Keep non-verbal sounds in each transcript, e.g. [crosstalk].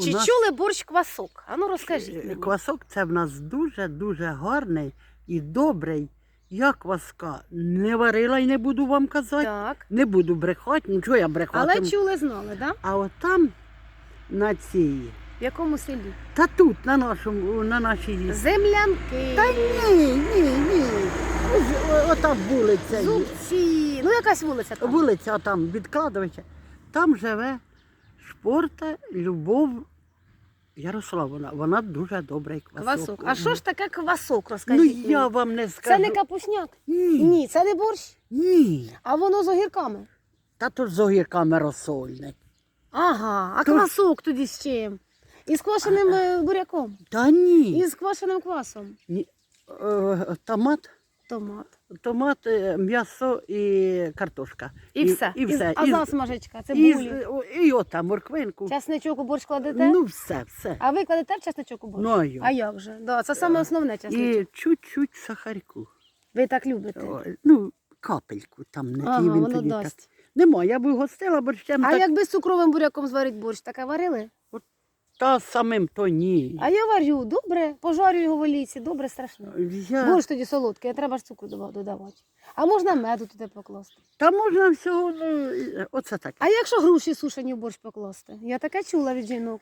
У Чи нас- чули борщ квасок? А ну розкажіть. Е, мені. Квасок це в нас дуже-дуже гарний і добрий. Я кваска не варила і не буду вам казати. Так. Не буду брехати, нічого я брехати. Але чули, знали, да? А от там на цій, В якому селі? та тут, на нашому, на нашій. Землянки, Та ні, ні, ні. Ось, Ота вулиця. є. зубці. Ну, якась вулиця там. Вулиця там від кладовища. Там живе шпорта Любов Ярославовна. Вона дуже добрий квасок. Квасок. А що ж таке квасок, Ну розкажіть? я вам не Це не капусняк? Ні. Ні, це не борщ. Ні. А воно з огірками. Та тут з огірками розсольник. Ага, а Тож- квасок тоді з чим? Із квашеним е, буряком. Та ні. І з квашеним квасом. ні. Е, Томат, Томат. Томат, е, м'ясо і картошка. І, все. І все. а І- засмажечка, і, цибулі. о, і ота морквинку. Чесничок у борщ кладете? Ну все, все. А ви кладете чесничок у борщ? Ну, а я. А як же? Да, це саме основне чесничок. І чуть-чуть сахарку. Ви так любите. О, Ну, капельку там не Ага, він воно тоді так. дасть. Нема, я б гостила борщем А так, якби з цукровим буряком зварить борщ, таке варили? Та самим то ні. А я варю, добре, пожарю його в олійці, добре, страшно. Я... Борщ тоді солодкий, а треба ж цукру додавати. А можна меду туди покласти. Та можна всього, ну, оце так. А якщо груші сушені в борщ покласти? Я таке чула від жінок.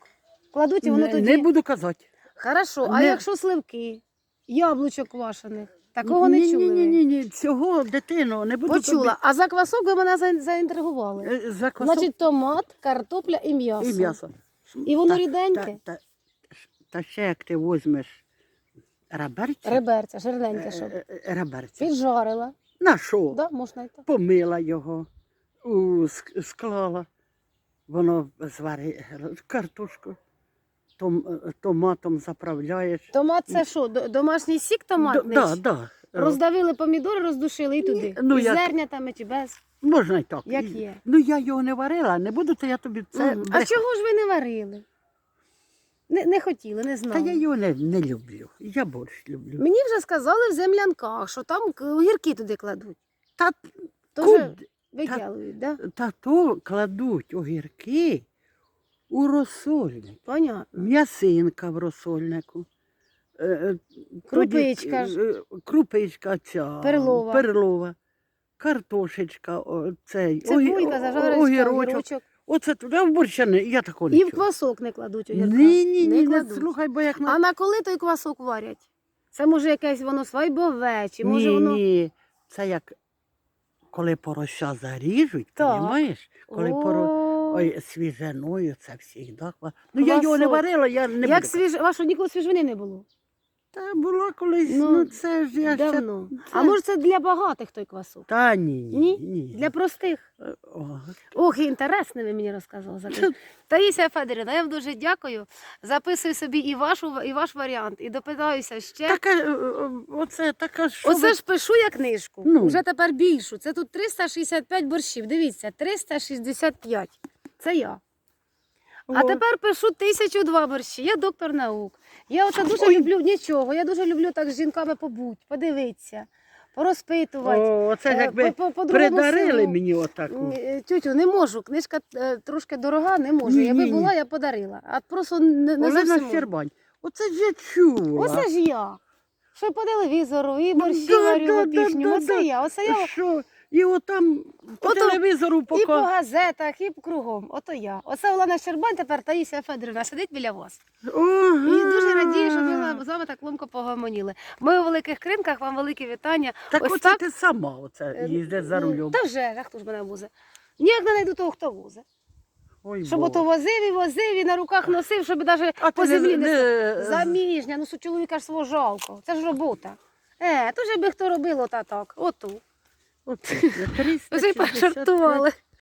Кладуть і воно не, тоді. не буду казати. Хорошо, а якщо сливки, яблучок квашених, такого не ні, чули. Ні, ні, ні, цього дитину не буду Почула. А за квасок ви мене заінтригували. Е, За квасок Значить, томат, картопля і м'ясо. і м'ясо. І воно Та- ріденьке? Та, та, та ще як ти візьмеш раберця, Реберця, жирненьке, щоб. е, е, раберця. Піджарила. На що? Да, можна і так. Помила його, у, склала, воно зварить картошку, том, е, томатом заправляєш. Томат це що? Домашній сік томатний? Да, да. Роздавили помідори, роздушили і туди. ну, і як- зернятами чи без. Можна й так. Як І- є. Ну я його не варила, не буду, то я тобі це. Мгм. А чого ж ви не варили? Не, не хотіли, не Та знали. я його не, не люблю. Я борщ люблю. Мені вже сказали в землянках, що там к- огірки туди кладуть. Та, То куд- виділують, да? та то кладуть огірки у розсольник. Понятно. М'ясинка в розсольнику. Е, е, Крупичка ж. е, е, Крупичка ця. Перлова. Перлова. Картошечка, цей, Цибулька, зажарочка, огірочок. Оце туди в борща не, я такого не І в квасок не кладуть огірка. Ні, ні, не ні, не кладуть. слухай, бо як на А на коли той квасок варять? Це може якесь воно свайбове, чи може ні, воно. ні. Це як коли порося заріжуть, Так. розумієш? Коли поро... Ой, свіжиною це завжди. Ну я його не варила, я не Як буду. свіж... Вашого ніколи свіжини не було? Та була колись, Ну, ну, це ж я ще... Це- А може це для багатих той квасок? Та ні, ні, Ні? Для простих. Е, О, Ох, і інтересне ви мені розказували. за те. [laughs] Таїся Федорівна, я вам дуже дякую. Записую собі і, вашу, і ваш варіант, і допитаюся ще. така, е, е, оце така, що Оце ви- ж пишу я книжку. Ну. Вже тепер більшу. Це тут 365 борщів. Дивіться, 365. Це я. А тепер пишу 1002 борщі. Я доктор наук. Я оце дуже Ой. люблю нічого. Я дуже люблю так з жінками побути, подивитися, порозпитувати. О, це Е, якби по- по- по-другому придарили селу. мені отаку. е, Тютю, не можу. Книжка е, трошки дорога, не можу. Ні, Якби ні, була, я подарила. А просто не, не Олена зовсім. Щербань. Оце ж я чула. Оце ж я. Що по телевізору, і Ну, борщі варю да, да, пішню. да, Оце да. я. Оце я Що? І отам по Ото телевізору І по газетах, і кругом. Ото я. Оце Олена Щербань, тепер Таїсія Федорівна сидить біля вас. Ага. І дуже радію, що ми з вами так ломко погомоніли. Ми у великих кринках, вам велике вітання. Так Ось оце так. ти сама оце Е, їздиш за рулем. Та вже, а хто ж мене возить? Ніяк не знайду того, хто возить. Ой, Щоб ото возив і возив, і на руках носив, щоб навіть А по землі не, не... Заміжня, ну су чоловіка ж свого жалко. Це ж робота. Е, то ж би хто робив ота так, оту. От, Ви ж і 365. пожартували.